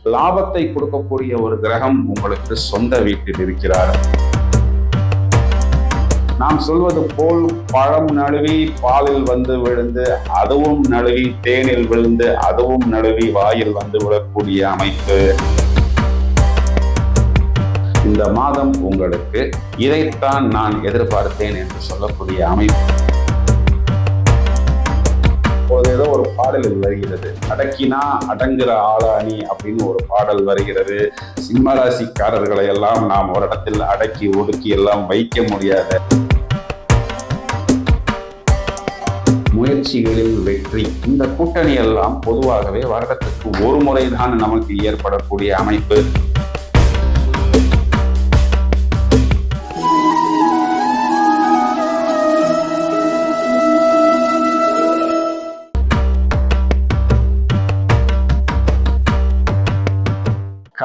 லாபத்தை கொடுக்கக்கூடிய ஒரு கிரகம் உங்களுக்கு சொந்த வீட்டில் இருக்கிறார். நாம் சொல்வது போல் பழம் நழுவி பாலில் வந்து விழுந்து அதுவும் நழுவி தேனில் விழுந்து அதுவும் நழுவி வாயில் வந்து விழக்கூடிய அமைப்பு. இந்த மாதம் உங்களுக்கு இதைத்தான் நான் எதிர்பார்த்தேன் என்று சொல்லக்கூடிய அமைப்பு. ஏதோ ஒரு பாடலில் வருகிறது. அடக்கினா அடங்குற ஆளானி அப்படின்னு ஒரு பாடல் வருகிறது. சிம்மராசிக்காரர்களை எல்லாம் நாம் ஒரு இடத்தில் அடக்கி ஒடுக்கி எல்லாம் வைக்க முடியாத. முயற்சிகளில் வெற்றி. இந்த கூட்டணி எல்லாம் பொதுவாகவே வருடத்துக்கு ஒரு முறைதான் நமக்கு ஏற்படக்கூடிய அமைப்பு.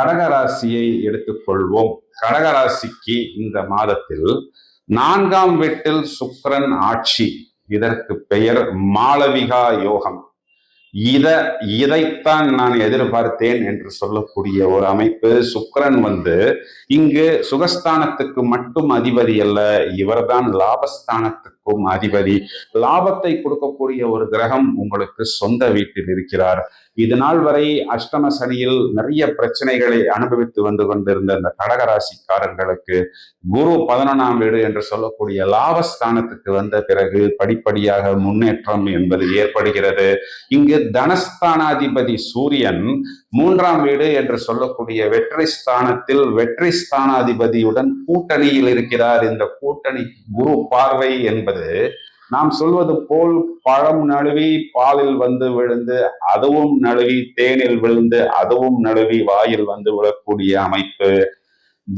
கடகராசியை எடுத்துக்கொள்வோம். கடகராசிக்கு இந்த மாதத்தில் நான்காம் வீட்டில் சுக்கரன் ஆட்சி. இதற்கு பெயர் மாளவிகா யோகம். இத இதைத்தான் நான் எதிர்பார்த்தேன் என்று சொல்லக்கூடிய ஒரு அமைப்பு. சுக்கரன் வந்து இங்கு சுகஸ்தானத்துக்கு மட்டும் அதிபதி அல்ல இவர்தான் லாபஸ்தானத்துக்கு லாபஸ்தானத்துக்கும் அதிபதி லாபத்தை கொடுக்கக்கூடிய ஒரு கிரகம் உங்களுக்கு சொந்த வீட்டில் இருக்கிறார். இது நாள் வரை அஷ்டம சனியில் நிறைய பிரச்சனைகளை அனுபவித்து வந்து கொண்டிருந்த இந்த கடகராசிக்காரர்களுக்கு குரு பதினொன்றாம் வீடு என்று சொல்லக்கூடிய லாபஸ்தானத்துக்கு வந்த பிறகு படிப்படியாக முன்னேற்றம் என்பது ஏற்படுகிறது. இங்கு தனஸ்தானாதிபதி சூரியன் மூன்றாம் வீடு என்று சொல்லக்கூடிய வெற்றி ஸ்தானத்தில் வெற்றி ஸ்தானாதிபதியுடன் கூட்டணியில் இருக்கிறார். இந்த கூட்டணி குரு பார்வை என்பது நாம் சொல்வது போல் பழம் நழுவி பாலில் வந்து விழுந்து அதுவும் நழுவி தேனில் விழுந்து அதுவும் நழுவி வாயில் வந்து விழக்கூடிய அமைப்பு.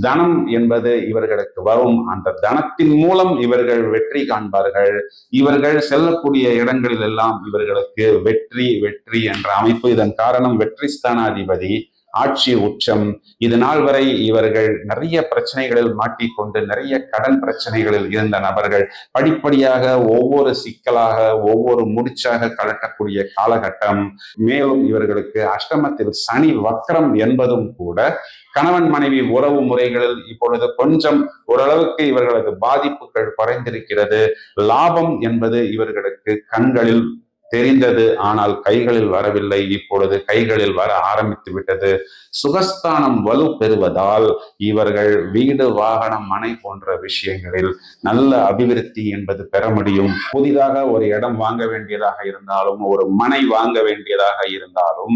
தனம் என்பது இவர்களுக்கு வரும். அந்த தனத்தின் மூலம் இவர்கள் வெற்றி காண்பார்கள். இவர்கள் செல்லக்கூடிய இடங்களில் எல்லாம் இவர்களுக்கு வெற்றி வெற்றி என்ற அமைப்பு. இதன் காரணம் வெற்றி ஸ்தானாதிபதி ஆட்சி உச்சம். இது நாள் வரை இவர்கள் நிறைய பிரச்சனைகளில் மாட்டிக்கொண்டு நிறைய கடன் பிரச்சனைகளில் இருந்த நபர்கள் படிப்படியாக ஒவ்வொரு சிக்கலாக ஒவ்வொரு முடிச்சாக கலட்டக்கூடிய காலகட்டம். மேலும் இவர்களுக்கு அஷ்டமத்தில் சனி வக்கரம் என்பதும் கூட கணவன் மனைவி உறவு முறைகளில் இப்பொழுது கொஞ்சம் ஓரளவுக்கு இவர்களது பாதிப்புகள் குறைந்திருக்கிறது. லாபம் என்பது இவர்களுக்கு கண்களில் தெரிந்தது. ஆனால் கைகளில் வரவில்லை. இப்பொழுது கைகளில் வர ஆரம்பித்து விட்டது. சுகஸ்தானம் வலு பெறுவதால் இவர்கள் வீடு வாகனம் மனை போன்ற விஷயங்களில் நல்ல அபிவிருத்தி என்பது பெற முடியும். புதிதாக ஒரு இடம் வாங்க வேண்டியதாக இருந்தாலும் ஒரு மனை வாங்க வேண்டியதாக இருந்தாலும்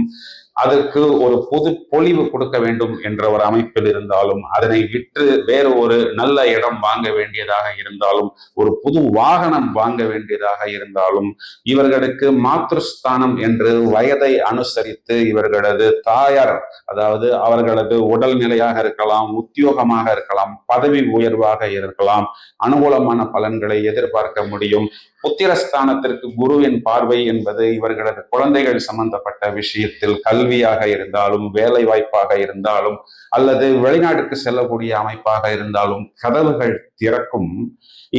அதற்கு ஒரு பொது பொலிவு கொடுக்க வேண்டும் என்ற ஒரு அமைப்பில் இருந்தாலும் அதனை விற்று வேறு ஒரு நல்ல இடம் வாங்க வேண்டியதாக இருந்தாலும் ஒரு புது வாகனம் வாங்க வேண்டியதாக இருந்தாலும் இவர்களுக்கு மாத்ருஸ்தானம் என்று வயதை அனுசரித்து இவர்களது தாயார் அதாவது அவர்களது உடல்நிலையாக இருக்கலாம் உத்தியோகமாக இருக்கலாம் பதவி உயர்வாக இருக்கலாம் அனுகூலமான பலன்களை எதிர்பார்க்க முடியும். புத்திரஸ்தானத்திற்கு குருவின் பார்வை என்பது இவர்களது குழந்தைகள் சம்பந்தப்பட்ட விஷயத்தில் கல்வியாக இருந்தாலும் வேலை வாய்ப்பாக இருந்தாலும் அல்லது வெளிநாட்டுக்கு செல்லக்கூடிய அமைப்பாக இருந்தாலும் கதவுகள் திறக்கும்.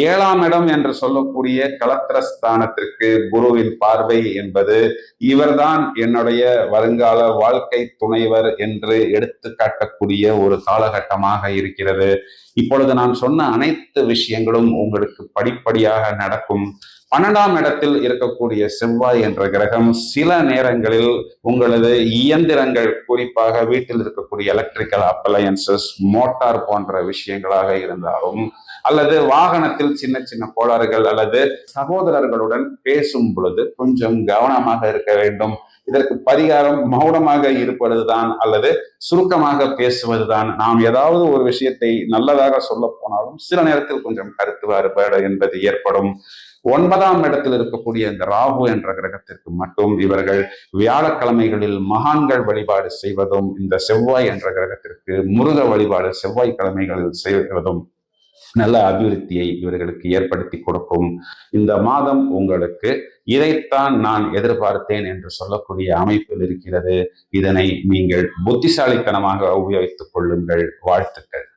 ஏழாம் இடம் என்று சொல்லக்கூடிய கலத்திரஸ்தானத்திற்கு குருவின் பார்வை என்பது இவர்தான் என்னுடைய வருங்கால வாழ்க்கை துணைவர் என்று எடுத்து காட்டக்கூடிய ஒரு காலகட்டமாக இருக்கிறது. இப்பொழுது நான் சொன்ன அனைத்து விஷயங்களும் உங்களுக்கு படிப்படியாக நடக்கும். பன்னெண்டாம் இடத்தில் இருக்கக்கூடிய செவ்வாய் என்ற கிரகம் சில நேரங்களில் உங்களது இயந்திரங்கள் குறிப்பாக வீட்டில் இருக்கக்கூடிய எலக்ட்ரிக்கல் அப்ளையன்சஸ் மோட்டார் போன்ற விஷயங்களாக இருந்தாலும் அல்லது வாகனத்தில் சின்ன சின்ன கோளாறுகள் அல்லது சகோதரர்களுடன் பேசும் பொழுது கொஞ்சம் கவனமாக இருக்க வேண்டும். இதற்கு பரிகாரம் மௌனமாக இருப்பதுதான் அல்லது சுருக்கமாக பேசுவதுதான். நாம் ஏதாவது ஒரு விஷயத்தை நல்லதாக சொல்ல போனாலும் சில நேரத்தில் கொஞ்சம் கருத்து வேறுபாடு என்பது ஏற்படும். ஒன்பதாம் இடத்தில் இருக்கக்கூடிய இந்த ராகு என்ற கிரகத்திற்கு மட்டும் இவர்கள் வியாழக்கிழமைகளில் மகான்கள் வழிபாடு செய்வதும் இந்த செவ்வாய் என்ற கிரகத்திற்கு முருக வழிபாடு செவ்வாய் கிழமைகளில் செய்வதும் நல்ல அபிவிருத்தியை இவர்களுக்கு ஏற்படுத்தி கொடுக்கும். இந்த மாதம் உங்களுக்கு இதைத்தான் நான் எதிர்பார்த்தேன் என்று சொல்லக்கூடிய அமைப்பில் இருக்கிறது. இதனை நீங்கள் புத்திசாலித்தனமாக உபயோகித்துக் கொள்ளுங்கள். வாழ்த்துக்கள்.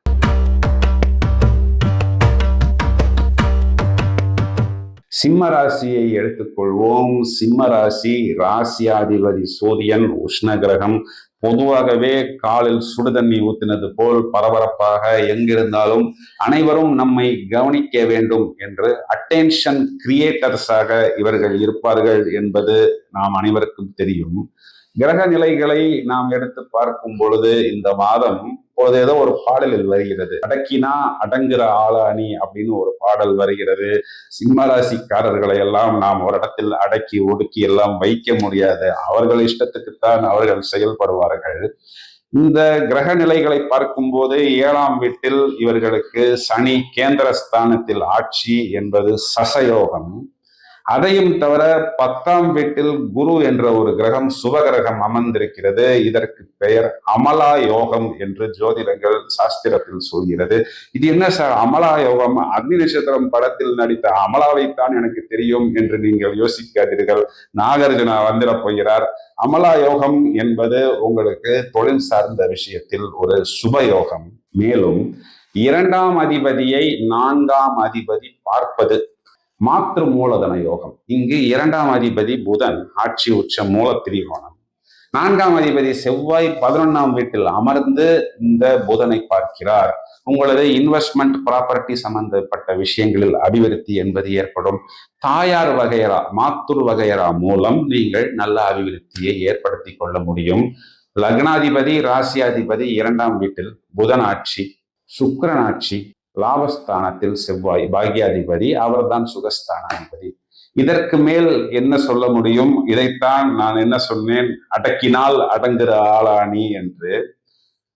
சிம்ம ராசியை எடுத்துக்கொள்வோம் சிம்ம ராசி ராசியாதிபதி சூரியன் உஷ்ண கிரகம் பொதுவாகவே காலில் சுடுதண்ணி ஊத்தினது போல் பரபரப்பாக எங்கிருந்தாலும் அனைவரும் நம்மை கவனிக்க வேண்டும் என்று அட்டென்ஷன் கிரியேட்டர்ஸாக இவர்கள் இருப்பார்கள் என்பது நாம் அனைவருக்கும் தெரியும். கிரக நிலைகளை நாம் எடுத்து பார்க்கும் பொழுது இந்த மாதம் இப்போது ஏதோ ஒரு பாடலில் வருகிறது. அடக்கினா அடங்குற ஆளாணி அப்படின்னு ஒரு பாடல் வருகிறது. சிம்மராசிக்காரர்களை எல்லாம் நாம் ஒரு இடத்தில் அடக்கி ஒடுக்கி எல்லாம் வைக்க முடியாது. அவர்கள் இஷ்டத்துக்குத்தான் அவர்கள் செயல்படுவார்கள். இந்த கிரக நிலைகளை பார்க்கும்போது ஏழாம் வீட்டில் இவர்களுக்கு சனி கேந்திரஸ்தானத்தில் ஆட்சி என்பது சசயோகம். அதையும் தவிர பத்தாம் வீட்டில் குரு என்ற ஒரு கிரகம் சுபகிரகம் அமர்ந்திருக்கிறது. இதற்கு பெயர் அமலா யோகம் என்று ஜோதிடங்கள் சாஸ்திரத்தில் சொல்கிறது. இது என்ன சார்? அமலா யோகம்? அக்னி நட்சத்திரம் படத்தில் நடித்த அமலாவைத்தான் எனக்கு தெரியும் என்று நீங்கள் யோசிக்காதீர்கள். நாகார்ஜுனா வந்துட போகிறார். அமலா யோகம் என்பது உங்களுக்கு தொழில் சார்ந்த விஷயத்தில் ஒரு சுபயோகம் மேலும் இரண்டாம் அதிபதியை நான்காம் அதிபதி பார்ப்பது மாத்திரு மூலதன யோகம். இங்கு இரண்டாம் அதிபதி புதன் ஆட்சி உச்ச மூல திரிகோணம். நான்காம் அதிபதி செவ்வாய் பதினொன்னாம் வீட்டில் அமர்ந்து இந்த புதனை பார்க்கிறார். உங்களது இன்வெஸ்ட்மெண்ட் ப்ராப்பர்ட்டி சம்பந்தப்பட்ட விஷயங்களில் அபிவிருத்தி என்பது ஏற்படும். தாயார் வகையரா மாத்தூர் வகையரா மூலம் நீங்கள் நல்ல அபிவிருத்தியை ஏற்படுத்தி கொள்ள முடியும். லக்னாதிபதி ராசியாதிபதி இரண்டாம் வீட்டில் புதன் ஆட்சி சுக்கிரன் ஆட்சி லாபஸ்தானத்தில் செவ்வாய் பாக்யாதிபதி அவர்தான் சுகஸ்தானாதிபதி. இதற்கு மேல் என்ன சொல்ல முடியும்? இதைத்தான் நான் என்ன சொன்னேன்? அடக்கினால் அடங்குற ஆளானி என்று.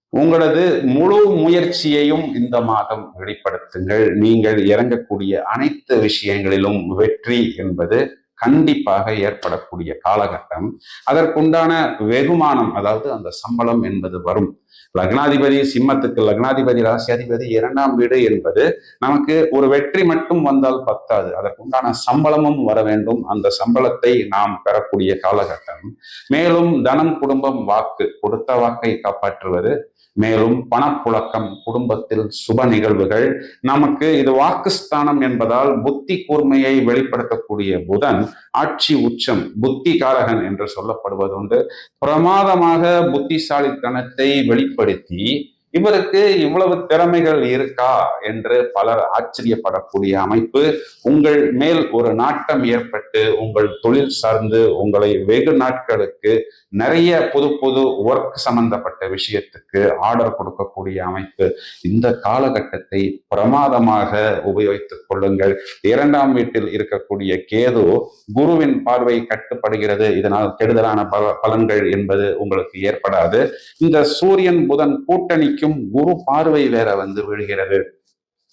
உங்களது முழு முயற்சியையும் இந்த மாதம் வெளிப்படுத்துங்கள். நீங்கள் இறங்கக்கூடிய அனைத்து விஷயங்களிலும் வெற்றி என்பது கண்டிப்பாக ஏற்படக்கூடிய காலகட்டம். அதற்குண்டான வெகுமானம் அதாவது அந்த சம்பளம் என்பது வரும். லக்னாதிபதி சிம்மத்துக்கு லக்னாதிபதி ராசியாதிபதி இரண்டாம் வீடு என்பது நமக்கு ஒரு வெற்றி மட்டும் வந்தால் பத்தாது. அதற்குண்டான சம்பளமும் வர வேண்டும். அந்த சம்பளத்தை நாம் பெறக்கூடிய காலகட்டம். மேலும் தனம் குடும்பம் வாக்கு கொடுத்த வாக்கை காப்பாற்றுவது மேலும் பணப்புழக்கம் குடும்பத்தில் சுப நிகழ்வுகள் நமக்கு இது வாக்குஸ்தானம் என்பதால் புத்தி கூர்மையை வெளிப்படுத்தக்கூடிய புதன் ஆட்சி உச்சம் புத்தி காரகன் என்று சொல்லப்படுவது உண்டு பிரமாதமாக புத்திசாலித்தனத்தை வெளிப்படுத்தி இவருக்கு இவ்வளவு திறமைகள் இருக்கா என்று பலர் ஆச்சரியப்படக்கூடிய அமைப்பு உங்கள் மேல் ஒரு நாட்டம் ஏற்பட்டு உங்கள் தொழில் சார்ந்து உங்களை வெகு நாட்களுக்கு நிறைய புது புது ஒர்க் சம்பந்தப்பட்ட விஷயத்துக்கு ஆர்டர் கொடுக்கக்கூடிய அமைப்பு. இந்த காலகட்டத்தை பிரமாதமாக உபயோகித்துக் கொள்ளுங்கள். இரண்டாம் வீட்டில் இருக்கக்கூடிய கேது குருவின் பார்வை கட்டுப்படுகிறது. இதனால் கெடுதலான பலன்கள் என்பது உங்களுக்கு ஏற்படாது. இந்த சூரியன் புதன் கூட்டணிக்கு வெற்றிக்கும் குரு பார்வை வேற வந்து விழுகிறது.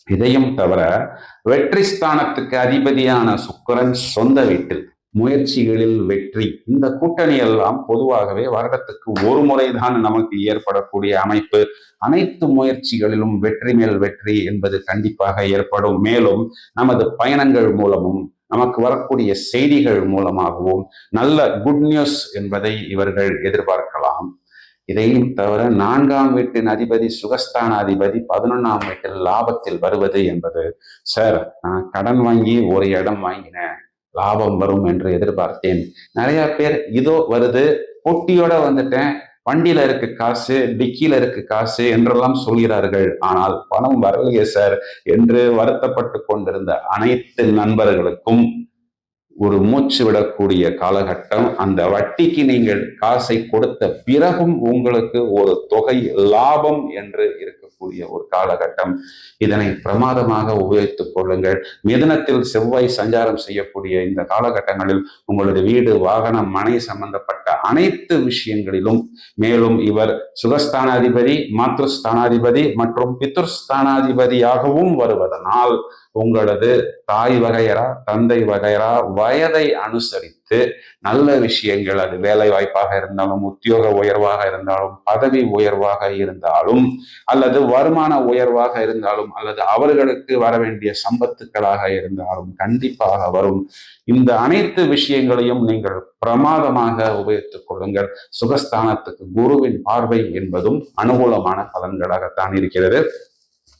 இதையும் தவிர வெற்றி ஸ்தானத்துக்கு அதிபதியான சுக்கரன் சொந்த வீட்டில் முயற்சிகளில் வெற்றி. இந்த கூட்டணி எல்லாம் பொதுவாகவே வருடத்துக்கு ஒரு முறைதான் நமக்கு ஏற்படக்கூடிய அமைப்பு. அனைத்து முயற்சிகளிலும் வெற்றி மேல் வெற்றி என்பது கண்டிப்பாக ஏற்படும். மேலும் நமது பயணங்கள் மூலமும் நமக்கு வரக்கூடிய செய்திகள் மூலமாகவும் நல்ல குட் நியூஸ் என்பதை இவர்கள் எதிர்பார்க்கலாம். இதையும் தவிர நான்காம் வீட்டின் அதிபதி சுகஸ்தான அதிபதி பதினொன்னாம் வீட்டில் லாபத்தில் வருவது என்பது சார் நான் கடன் வாங்கி ஒரு இடம் வாங்கினேன். லாபம் வரும் என்று எதிர்பார்த்தேன். நிறைய பேர் இதோ வருது போட்டியோட வந்துட்டேன். வண்டியில இருக்கு காசு டிக்கியில இருக்கு காசு என்றெல்லாம் சொல்கிறார்கள். ஆனால் பணம் வரலையே சார் என்று வருத்தப்பட்டு கொண்டிருந்த அனைத்து நண்பர்களுக்கும் ஒரு மூச்சு விடக்கூடிய காலகட்டம். அந்த வட்டிக்கு நீங்கள் காசை கொடுத்த பிறகும் உங்களுக்கு ஒரு தொகை லாபம் என்று இருக்கக்கூடிய ஒரு காலகட்டம். இதனை பிரமாதமாக உபயோகித்துக் கொள்ளுங்கள். மிதனத்தில் செவ்வாய் சஞ்சாரம் செய்யக்கூடிய இந்த காலகட்டங்களில் உங்களது வீடு வாகனம் மனை சம்பந்தப்பட்ட அனைத்து விஷயங்களிலும். மேலும் இவர் சுகஸ்தானாதிபதி மாத்ருஸ்தானாதிபதி மற்றும் பித்ருஸ்தானாதிபதியாகவும் வருவதனால் உங்களது தாய் வகையரா தந்தை வகையரா வயதை அனுசரித்து நல்ல விஷயங்கள் அது வேலை வாய்ப்பாக இருந்தாலும் உத்தியோக உயர்வாக இருந்தாலும் பதவி உயர்வாக இருந்தாலும் அல்லது வருமான உயர்வாக இருந்தாலும் அல்லது அவர்களுக்கு வர வேண்டிய சம்பத்துக்களாக இருந்தாலும் கண்டிப்பாக வரும். இந்த அனைத்து விஷயங்களையும் நீங்கள் பிரமாதமாக உபயோகித்துக் கொள்ளுங்கள். சுகஸ்தானத்துக்கு குருவின் பார்வை என்பதும் அனுகூலமான பலன்களாகத்தான் இருக்கிறது.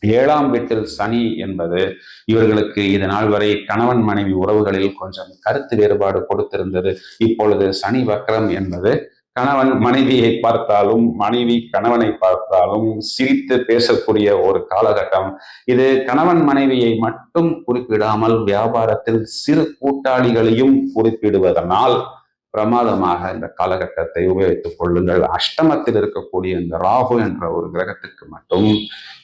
ஏழாம் வீட்டில் சனி என்பது இவர்களுக்கு இது நாள் வரை கணவன் மனைவி உறவுகளில் கொஞ்சம் கருத்து வேறுபாடு கொடுத்திருந்தது. இப்பொழுது சனி வக்கரம் என்பது கணவன் மனைவியை பார்த்தாலும் மனைவி கணவனை பார்த்தாலும் சிரித்து பேசக்கூடிய ஒரு காலகட்டம். இது கணவன் மனைவியை மட்டும் குறிப்பிடாமல் வியாபாரத்தில் சிறு கூட்டாளிகளையும் குறிப்பிடுவதனால் பிரமாதமாக இந்த காலகட்டத்தை உபயோகித்துக் கொள்ளுங்கள். அஷ்டமத்தில் இருக்கக்கூடிய இந்த ராகு என்ற ஒரு கிரகத்துக்கு மட்டும்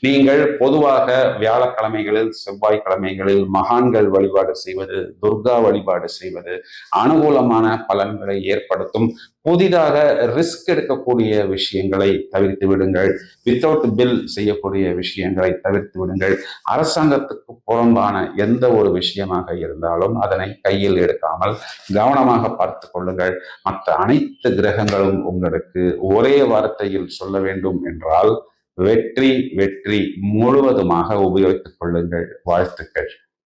நீங்கள் பொதுவாக வியாழக்கிழமைகளில் செவ்வாய்க்கிழமைகளில் மகான்கள் வழிபாடு செய்வது துர்கா வழிபாடு செய்வது அனுகூலமான பலன்களை ஏற்படுத்தும் புதிதாக ரிஸ்க் எடுக்கக்கூடிய விஷயங்களை தவிர்த்து விடுங்கள் வித்தவுட் பில் செய்யக்கூடிய விஷயங்களை தவிர்த்து விடுங்கள். அரசாங்கத்துக்கு புறம்பான எந்த ஒரு விஷயமாக இருந்தாலும் அதனை கையில் எடுக்காமல் கவனமாக பார்த்து கொள்ளுங்கள். மற்ற அனைத்து கிரகங்களும் உங்களுக்கு ஒரே வார்த்தையில் சொல்ல வேண்டும் என்றால் வெற்றி வெற்றி முழுவதுமாக உபயோகித்துக் கொள்ளுங்கள். வாழ்த்துக்கள்.